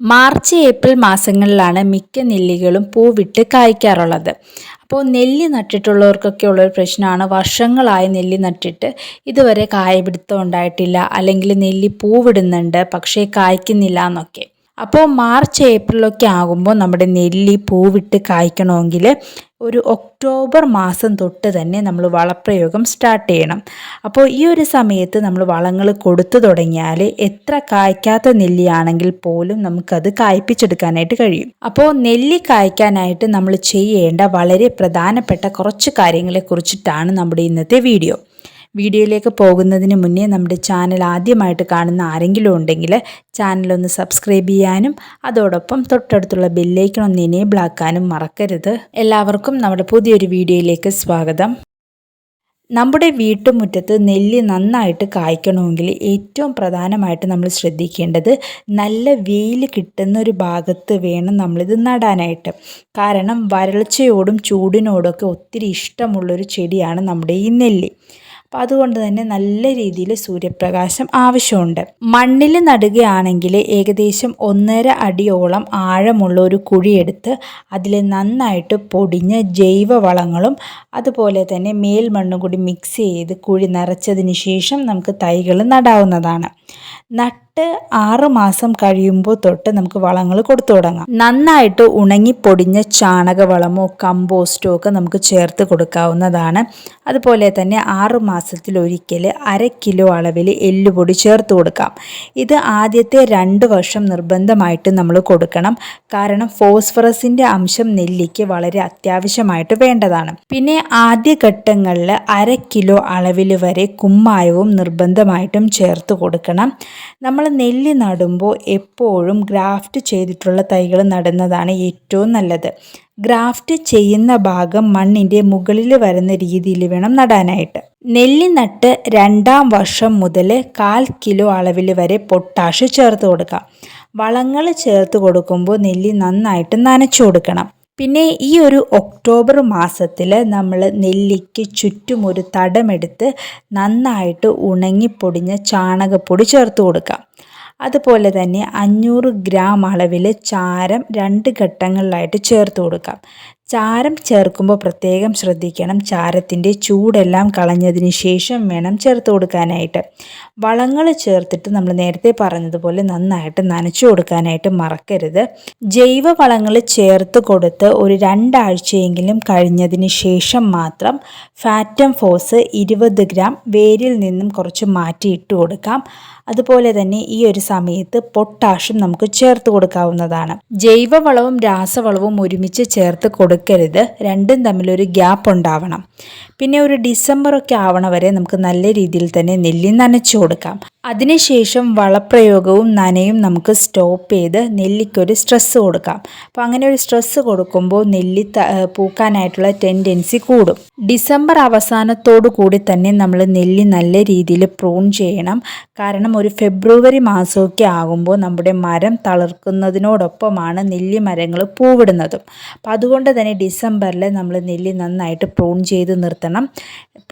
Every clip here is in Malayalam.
മാർച്ച് ഏപ്രിൽ മാസങ്ങളിലാണ് മിക്ക നെല്ലികളും പൂവിട്ട് കായ്ക്കാറുള്ളത്. അപ്പോൾ നെല്ല് നട്ടിട്ടുള്ളവർക്കൊക്കെ ഉള്ളൊരു പ്രശ്നമാണ് വർഷങ്ങളായി നെല്ലി നട്ടിട്ട് ഇതുവരെ കായപിടുത്തം ഉണ്ടായിട്ടില്ല അല്ലെങ്കിൽ നെല്ലി പൂവിടുന്നുണ്ട് പക്ഷേ കായ്ക്കുന്നില്ല എന്നൊക്കെ. അപ്പോൾ മാർച്ച് ഏപ്രിലൊക്കെ ആകുമ്പോൾ നമ്മുടെ നെല്ലി പൂവിട്ട് കായ്ക്കണമെങ്കിൽ ഒരു ഒക്ടോബർ മാസം തൊട്ട് തന്നെ നമ്മൾ വളപ്രയോഗം സ്റ്റാർട്ട് ചെയ്യണം. അപ്പോൾ ഈ ഒരു സമയത്ത് നമ്മൾ വളങ്ങൾ കൊടുത്തു തുടങ്ങിയാൽ എത്ര കായ്ക്കാത്ത നെല്ലിയാണെങ്കിൽ പോലും നമുക്കത് കായ്പ്പിച്ചെടുക്കാനായിട്ട് കഴിയും. അപ്പോൾ നെല്ലി കായ്ക്കാനായിട്ട് നമ്മൾ ചെയ്യേണ്ട വളരെ പ്രധാനപ്പെട്ട കുറച്ച് കാര്യങ്ങളെ കുറിച്ചിട്ടാണ് നമ്മുടെ ഇന്നത്തെ വീഡിയോ. വീഡിയോയിലേക്ക് പോകുന്നതിന് മുന്നേ നമ്മുടെ ചാനൽ ആദ്യമായിട്ട് കാണുന്ന ആരെങ്കിലും ഉണ്ടെങ്കിൽ ചാനലൊന്ന് സബ്സ്ക്രൈബ് ചെയ്യാനും അതോടൊപ്പം തൊട്ടടുത്തുള്ള ബെല്ലേക്കൺ ഒന്ന് എനേബിൾ ആക്കാനും മറക്കരുത്. എല്ലാവർക്കും നമ്മുടെ പുതിയൊരു വീഡിയോയിലേക്ക് സ്വാഗതം. നമ്മുടെ വീട്ടുമുറ്റത്ത് നെല്ല് നന്നായിട്ട് കായ്ക്കണമെങ്കിൽ ഏറ്റവും പ്രധാനമായിട്ട് നമ്മൾ ശ്രദ്ധിക്കേണ്ടത് നല്ല വെയിൽ കിട്ടുന്ന ഒരു ഭാഗത്ത് വേണം നമ്മളിത് നടാനായിട്ട്. കാരണം വരൾച്ചയോടും ചൂടിനോടൊക്കെ ഒത്തിരി ഇഷ്ടമുള്ളൊരു ചെടിയാണ് നമ്മുടെ ഈ നെല്ലി. അപ്പം അതുകൊണ്ട് തന്നെ നല്ല രീതിയിൽ സൂര്യപ്രകാശം ആവശ്യമുണ്ട്. മണ്ണിൽ നടുകയാണെങ്കിൽ ഏകദേശം ഒന്നര അടിയോളം ആഴമുള്ള ഒരു കുഴിയെടുത്ത് അതിൽ നന്നായിട്ട് പൊടിഞ്ഞ ജൈവ വളങ്ങളും അതുപോലെ തന്നെ മേൽമണ്ണും കൂടി മിക്സ് ചെയ്ത് കുഴി നിറച്ചതിന് ശേഷം നമുക്ക് തൈകൾ നടാവുന്നതാണ്. നട്ട് ആറ് മാസം കഴിയുമ്പോൾ തൊട്ട് നമുക്ക് വളങ്ങൾ കൊടുത്തു തുടങ്ങാം. നന്നായിട്ട് ഉണങ്ങിപ്പൊടിഞ്ഞ ചാണകവളമോ കമ്പോസ്റ്റോ ഒക്കെ നമുക്ക് ചേർത്ത് കൊടുക്കാവുന്നതാണ്. അതുപോലെ തന്നെ ആറ് മാസത്തിൽ ഒരിക്കൽ അര കിലോ അളവിൽ എല്ലുപൊടി ചേർത്ത് കൊടുക്കാം. ഇത് ആദ്യത്തെ രണ്ട് വർഷം നിർബന്ധമായിട്ട് നമ്മൾ കൊടുക്കണം. കാരണം ഫോസ്ഫറസിന്റെ അംശം നെല്ലിക്ക് വളരെ അത്യാവശ്യമായിട്ട് വേണ്ടതാണ്. പിന്നെ ആദ്യഘട്ടങ്ങളിൽ അര കിലോ അളവിൽ വരെ കുമ്മായവും നിർബന്ധമായിട്ടും ചേർത്ത് കൊടുക്കണം. നമ്മൾ നെല്ല് നടുമ്പോൾ എപ്പോഴും ഗ്രാഫ്റ്റ് ചെയ്തിട്ടുള്ള തൈകൾ നടുന്നതാണ് ഏറ്റവും നല്ലത്. ഗ്രാഫ്റ്റ് ചെയ്യുന്ന ഭാഗം മണ്ണിന്റെ മുകളിൽ വരുന്ന രീതിയിൽ വേണം നടാനായിട്ട്. നെല്ലി നട്ട് രണ്ടാം വർഷം മുതൽ കാൽ കിലോ അളവിൽ വരെ പൊട്ടാഷ് ചേർത്ത് കൊടുക്കാം. വളങ്ങൾ ചേർത്ത് കൊടുക്കുമ്പോൾ നെല്ലി നന്നായിട്ട് നനച്ചു കൊടുക്കണം. പിന്നെ ഈ ഒരു ഒക്ടോബർ മാസത്തിൽ നമ്മൾ നെല്ലിക്ക് ചുറ്റും ഒരു തടമെടുത്ത് നന്നായിട്ട് ഉണങ്ങിപ്പൊടിഞ്ഞ ചാണകപ്പൊടി ചേർത്ത് കൊടുക്കാം. അതുപോലെ തന്നെ അഞ്ഞൂറ് ഗ്രാം അളവിൽ ചാരം രണ്ട് ഘട്ടങ്ങളിലായിട്ട് ചേർത്ത് കൊടുക്കാം. ചാരം ചേർക്കുമ്പോൾ പ്രത്യേകം ശ്രദ്ധിക്കണം. ചാരത്തിന്റെ ചൂടെല്ലാം കളഞ്ഞതിന് ശേഷം വേണം ചേർത്ത് കൊടുക്കാനായിട്ട്. വളങ്ങൾ ചേർത്തിട്ട് നമ്മൾ നേരത്തെ പറഞ്ഞതുപോലെ നന്നായിട്ട് നനച്ചു കൊടുക്കാനായിട്ട് മറക്കരുത്. ജൈവ വളങ്ങൾ ചേർത്ത് കൊടുത്ത് ഒരു രണ്ടാഴ്ചയെങ്കിലും കഴിഞ്ഞതിന് ശേഷം മാത്രം ഫാറ്റം ഫോസ് ഇരുപത് ഗ്രാം വേരിൽ നിന്നും കുറച്ച് മാറ്റി ഇട്ട് കൊടുക്കാം. അതുപോലെ തന്നെ ഈ ഒരു സമയത്ത് പൊട്ടാഷും നമുക്ക് ചേർത്ത് കൊടുക്കാവുന്നതാണ്. ജൈവവളവും രാസവളവും ഒരുമിച്ച് ചേർത്ത് കൊടുക്കരുത് രണ്ടും തമ്മിലൊരു ഗ്യാപ്പ് ഉണ്ടാവണം പിന്നെ ഒരു ഡിസംബറൊക്കെ ആവണ വരെ നമുക്ക് നല്ല രീതിയിൽ തന്നെ നെല്ലി നനച്ചു കൊടുക്കാം. അതിനുശേഷം വളപ്രയോഗവും നനയും നമുക്ക് സ്റ്റോപ്പ് ചെയ്ത് നെല്ലിക്കൊരു സ്ട്രെസ്സ് കൊടുക്കാം. അപ്പോൾ അങ്ങനെ ഒരു സ്ട്രെസ്സ് കൊടുക്കുമ്പോൾ നെല്ലി പൂക്കാനായിട്ടുള്ള ടെൻഡൻസി കൂടും. ഡിസംബർ അവസാനത്തോടു കൂടി തന്നെ നമ്മൾ നെല്ലി നല്ല രീതിയിൽ പ്രൂൺ ചെയ്യണം. കാരണം ഒരു ഫെബ്രുവരി മാസമൊക്കെ ആകുമ്പോൾ നമ്മുടെ മരം തളർക്കുന്നതിനോടൊപ്പമാണ് നെല്ലി മരങ്ങൾ പൂവിടുന്നതും. അപ്പം അതുകൊണ്ട് തന്നെ ഡിസംബറിൽ നമ്മൾ നെല്ലി നന്നായിട്ട് പ്രൂൺ ചെയ്ത് നിർത്തണം.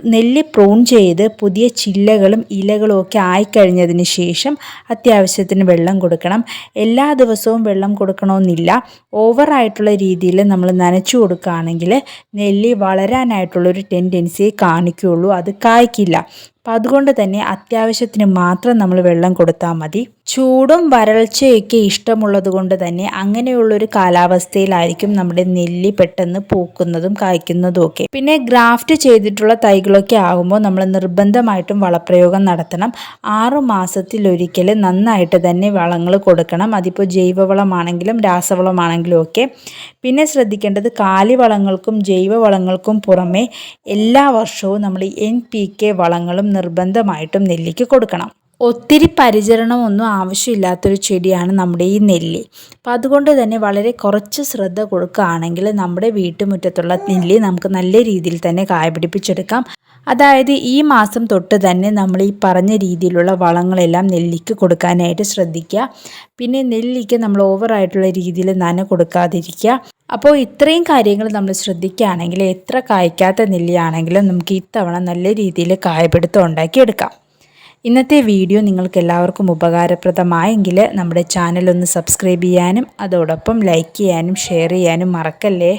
നെല്ലി പ്രൂൺ ചെയ്ത് പുതിയ ചില്ലകളും ഇലകളും ഒക്കെ ആയിക്കഴിഞ്ഞതിന് ശേഷം അത്യാവശ്യത്തിന് വെള്ളം കൊടുക്കണം. എല്ലാ ദിവസവും വെള്ളം കൊടുക്കണമെന്നില്ല. ഓവറായിട്ടുള്ള രീതിയിൽ നമ്മൾ നനച്ചു കൊടുക്കുകയാണെങ്കിൽ നെല്ലി വളരാനായിട്ടുള്ളൊരു ടെൻഡൻസിയെ കാണിക്കുകയുള്ളൂ. അത് കായ്ക്കില്ല. അപ്പം അതുകൊണ്ട് തന്നെ അത്യാവശ്യത്തിന് മാത്രം നമ്മൾ വെള്ളം കൊടുത്താൽ മതി. ചൂടും വരൾച്ചയൊക്കെ ഇഷ്ടമുള്ളത് കൊണ്ട് തന്നെ അങ്ങനെയുള്ളൊരു കാലാവസ്ഥയിലായിരിക്കും നമ്മുടെ നെല്ലി പെട്ടെന്ന് പൂക്കുന്നതും കായ്ക്കുന്നതും ഒക്കെ. പിന്നെ ഗ്രാഫ്റ്റ് ചെയ്തിട്ടുള്ള തൈകളൊക്കെ ആകുമ്പോൾ നമ്മൾ നിർബന്ധമായിട്ടും വളപ്രയോഗം നടത്തണം. ആറു മാസത്തിലൊരിക്കൽ നന്നായിട്ട് തന്നെ വളങ്ങൾ കൊടുക്കണം. അതിപ്പോൾ ജൈവവളമാണെങ്കിലും രാസവളമാണെങ്കിലും ഒക്കെ. പിന്നെ ശ്രദ്ധിക്കേണ്ടത് കാലിവളങ്ങൾക്കും ജൈവവളങ്ങൾക്കും പുറമെ എല്ലാ വർഷവും നമ്മൾ എൻ പി കെ വളങ്ങളും നിർബന്ധമായിട്ടും നെല്ലിക്ക് കൊടുക്കണം. ഒത്തിരി പരിചരണമൊന്നും ആവശ്യമില്ലാത്തൊരു ചെടിയാണ് നമ്മുടെ ഈ നെല്ലി. അപ്പോൾ അതുകൊണ്ട് തന്നെ വളരെ കുറച്ച് ശ്രദ്ധ കൊടുക്കുകയാണെങ്കിൽ നമ്മുടെ വീട്ടുമുറ്റത്തുള്ള നെല്ലി നമുക്ക് നല്ല രീതിയിൽ തന്നെ കായ പിടിപ്പിച്ചെടുക്കാം അതായത് ഈ മാസം തൊട്ട് തന്നെ നമ്മൾ ഈ പറഞ്ഞ രീതിയിലുള്ള വളങ്ങളെല്ലാം നെല്ലിക്ക് കൊടുക്കാനായിട്ട് ശ്രദ്ധിക്കുക. പിന്നെ നെല്ലിക്ക് നമ്മൾ ഓവറായിട്ടുള്ള രീതിയിൽ നന കൊടുക്കാതിരിക്കുക. അപ്പോൾ ഇത്രയും കാര്യങ്ങൾ നമ്മൾ ശ്രദ്ധിക്കുകയാണെങ്കിൽ എത്ര കായ്ക്കാത്ത നെല്ലിയാണെങ്കിലും നമുക്ക് ഇത്തവണ നല്ല രീതിയിൽ കായപിടുത്തം ഉണ്ടാക്കിയെടുക്കാം. ഇന്നത്തെ വീഡിയോ നിങ്ങൾക്ക് എല്ലാവർക്കും ഉപകാരപ്രദമായെങ്കിൽ നമ്മുടെ ചാനൽ ഒന്ന് സബ്സ്ക്രൈബ് ചെയ്യാനും അതോടൊപ്പം ലൈക്ക് ചെയ്യാനും ഷെയർ ചെയ്യാനും മറക്കല്ലേ?